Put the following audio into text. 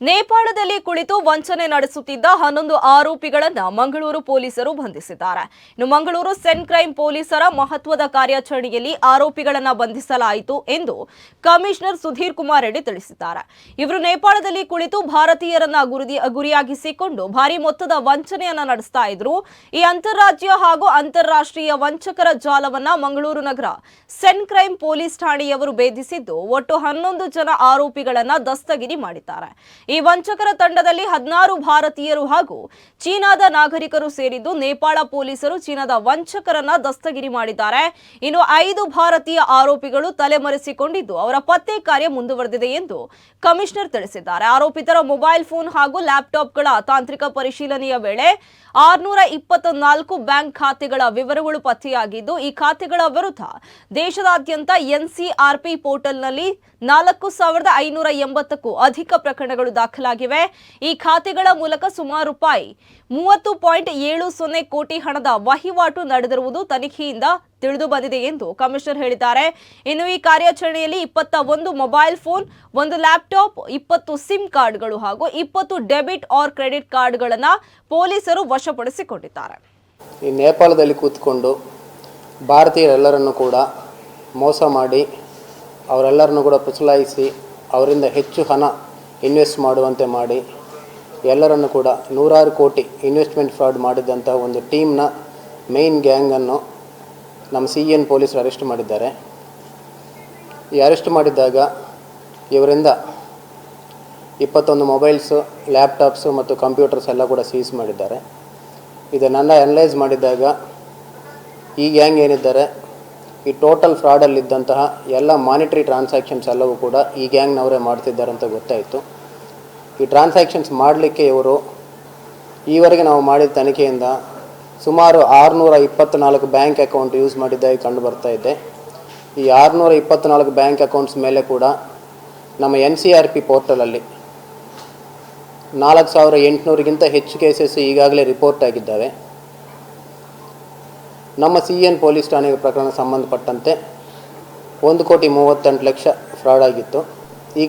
ನೇಪಾಳದಲ್ಲಿ ಕುಳಿತು ವಂಚನೆ ನಡೆಸುತ್ತಿದ್ದ ಹನ್ನೊಂದು ಆರೋಪಿಗಳನ್ನು ಮಂಗಳೂರು ಪೊಲೀಸರು ಬಂಧಿಸಿದ್ದಾರೆ. ಇನ್ನು ಮಂಗಳೂರು ಸೆನ್ ಕ್ರೈಮ್ ಪೊಲೀಸರ ಮಹತ್ವದ ಕಾರ್ಯಾಚರಣೆಯಲ್ಲಿ ಆರೋಪಿಗಳನ್ನು ಬಂಧಿಸಲಾಯಿತು ಎಂದು ಕಮಿಷನರ್ ಸುಧೀರ್ ಕುಮಾರ್ ರೆಡ್ಡಿ ತಿಳಿಸಿದ್ದಾರೆ. ಇವರು ನೇಪಾಳದಲ್ಲಿ ಕುಳಿತು ಭಾರತೀಯರನ್ನ ಗುರಿಯಾಗಿಸಿಕೊಂಡು ಭಾರಿ ಮೊತ್ತದ ವಂಚನೆಯನ್ನ ನಡೆಸ್ತಾ ಇದ್ರು. ಈ ಅಂತಾರಾಜ್ಯ ಹಾಗೂ ಅಂತಾರಾಷ್ಟ್ರೀಯ ವಂಚಕರ ಜಾಲವನ್ನ ಮಂಗಳೂರು ನಗರ ಸೆನ್ ಕ್ರೈಮ್ ಪೊಲೀಸ್ ಠಾಣೆಯವರು ಭೇದಿಸಿದ್ದು, ಒಟ್ಟು ಹನ್ನೊಂದು ಜನ ಆರೋಪಿಗಳನ್ನ ದಸ್ತಗಿರಿ ಮಾಡಿದ್ದಾರೆ. ಈ ವಂಚಕರ ತಂಡದಲ್ಲಿ ಹದಿನಾರು ಭಾರತೀಯರು ಹಾಗೂ ಚೀನಾದ ನಾಗರಿಕರು ಸೇರಿದ್ದು ನೇಪಾಳ ಪೊಲೀಸರು ಚೀನಾದ ವಂಚಕರನ್ನ ದಸ್ತಗಿರಿ ಮಾಡಿದ್ದಾರೆ. ಇನ್ನು ಐದು ಭಾರತೀಯ ಆರೋಪಿಗಳು ತಲೆಮರೆಸಿಕೊಂಡಿದ್ದು ಅವರ ಪತ್ತೆ ಕಾರ್ಯ ಮುಂದುವರೆದಿದೆ ಎಂದು ಕಮಿಷನರ್ ತಿಳಿಸಿದ್ದಾರೆ. ಆರೋಪಿತರ ಮೊಬೈಲ್ ಫೋನ್ ಹಾಗೂ ಲ್ಯಾಪ್ಟಾಪ್ಗಳ ತಾಂತ್ರಿಕ ಪರಿಶೀಲನೆಯ ವೇಳೆ ಆರ್ನೂರ ಇಪ್ಪತ್ನಾಲ್ಕು ಬ್ಯಾಂಕ್ ಖಾತೆಗಳ ವಿವರಗಳು ಪತ್ತೆಯಾಗಿದ್ದು, ಈ ಖಾತೆಗಳ ವಿರುದ್ಧ ದೇಶದಾದ್ಯಂತ ಎನ್ಸಿಆರ್ಪಿ ಪೋರ್ಟಲ್ನಲ್ಲಿ ನಾಲ್ಕು ಸಾವಿರದ ಐನೂರ ಎಂಬತ್ತಕ್ಕೂ ಅಧಿಕ ಪ್ರಕರಣಗಳು ದಾಖಲಾಗಿವೆ. ಈ ಖಾತೆಗಳ ಮೂಲಕ ಸುಮಾರು ರೂಪಾಯಿ ಮೂವತ್ತು ಪಾಯಿಂಟ್ ಏಳು ಸೊನ್ನೆ ಕೋಟಿ ಹಣದ ವಹಿವಾಟು ನಡೆದಿರುವುದು ತನಿಖೆಯಿಂದ ತಿಳಿದು ಬಂದಿದೆ ಎಂದು ಕಮಿಷನರ್ ಹೇಳಿದ್ದಾರೆ. ಇನ್ನು ಈ ಕಾರ್ಯಾಚರಣೆಯಲ್ಲಿ ಇಪ್ಪತ್ತ ಒಂದು ಮೊಬೈಲ್ ಫೋನ್, ಒಂದು ಲ್ಯಾಪ್ಟಾಪ್, ಇಪ್ಪತ್ತು ಸಿಮ್ ಕಾರ್ಡ್ಗಳು ಹಾಗೂ ಇಪ್ಪತ್ತು ಡೆಬಿಟ್ ಆರ್ ಕ್ರೆಡಿಟ್ ಕಾರ್ಡ್ಗಳನ್ನು ಪೊಲೀಸರು ವಶಪಡಿಸಿಕೊಂಡಿದ್ದಾರೆ. ಈ ನೇಪಾಳದಲ್ಲಿ ಕೂತ್ಕೊಂಡು ಭಾರತೀಯರೆಲ್ಲರನ್ನು ಕೂಡ ಮೋಸ ಮಾಡಿ ಅವರೆಲ್ಲರನ್ನು ಕೂಡ ಪುಸಲಾಯಿಸಿ ಅವರಿಂದ ಹೆಚ್ಚು ಹಣ ಇನ್ವೆಸ್ಟ್ ಮಾಡುವಂತೆ ಮಾಡಿ ಎಲ್ಲರನ್ನು ಕೂಡ ನೂರಾರು ಕೋಟಿ ಇನ್ವೆಸ್ಟ್ಮೆಂಟ್ ಫ್ರಾಡ್ ಮಾಡಿದಂಥ ಒಂದು ಟೀಮ್ನ ಮೇನ್ ಗ್ಯಾಂಗನ್ನು ನಮ್ಮ ಸಿ ಎನ್ ಪೊಲೀಸರು ಅರೆಸ್ಟ್ ಮಾಡಿದ್ದಾರೆ. ಈ ಅರೆಸ್ಟ್ ಮಾಡಿದ್ದಾಗ ಇವರಿಂದ ಇಪ್ಪತ್ತೊಂದು ಮೊಬೈಲ್ಸು, ಲ್ಯಾಪ್ಟಾಪ್ಸು ಮತ್ತು ಕಂಪ್ಯೂಟರ್ಸ್ ಎಲ್ಲ ಕೂಡ ಸೀಸ್ ಮಾಡಿದ್ದಾರೆ. ಇದನ್ನೆಲ್ಲ ಅನಲೈಸ್ ಮಾಡಿದಾಗ ಈ ಗ್ಯಾಂಗ್ ಏನಿದ್ದಾರೆ ಈ ಟೋಟಲ್ ಫ್ರಾಡಲ್ಲಿದ್ದಂತಹ ಎಲ್ಲ ಮಾನಿಟರಿ ಟ್ರಾನ್ಸಾಕ್ಷನ್ಸ್ ಎಲ್ಲವೂ ಕೂಡ ಈ ಗ್ಯಾಂಗ್ನವರೇ ಮಾಡ್ತಿದ್ದಾರೆ ಅಂತ ಗೊತ್ತಾಯಿತು. ಈ ಟ್ರಾನ್ಸಾಕ್ಷನ್ಸ್ ಮಾಡಲಿಕ್ಕೆ ಇವರು ಈವರೆಗೆ ನಾವು ಮಾಡಿದ ತನಿಖೆಯಿಂದ ಸುಮಾರು ಆರುನೂರ ಇಪ್ಪತ್ತ್ನಾಲ್ಕು ಬ್ಯಾಂಕ್ ಅಕೌಂಟ್ ಯೂಸ್ ಮಾಡಿದ್ದಾಗಿ ಕಂಡು ಬರ್ತಾ ಇದೆ. ಈ ಆರುನೂರ ಇಪ್ಪತ್ತ್ನಾಲ್ಕು ಬ್ಯಾಂಕ್ ಅಕೌಂಟ್ಸ್ ಮೇಲೆ ಕೂಡ ನಮ್ಮ ಎನ್ ಸಿ ಆರ್ ಪಿ ಪೋರ್ಟಲಲ್ಲಿ ನಾಲ್ಕು ಸಾವಿರ ಎಂಟುನೂರಿಗಿಂತ ಹೆಚ್ಚು ಕೇಸಸ್ ಈಗಾಗಲೇ ರಿಪೋರ್ಟ್ ಆಗಿದ್ದಾವೆ. ನಮ್ಮ ಸಿ ಎನ್ ಪೊಲೀಸ್ ಠಾಣೆ ಪ್ರಕರಣ ಸಂಬಂಧಪಟ್ಟಂತೆ ಒಂದು ಕೋಟಿ ಮೂವತ್ತೆಂಟು ಲಕ್ಷ ಫ್ರಾಡ್ ಆಗಿತ್ತು.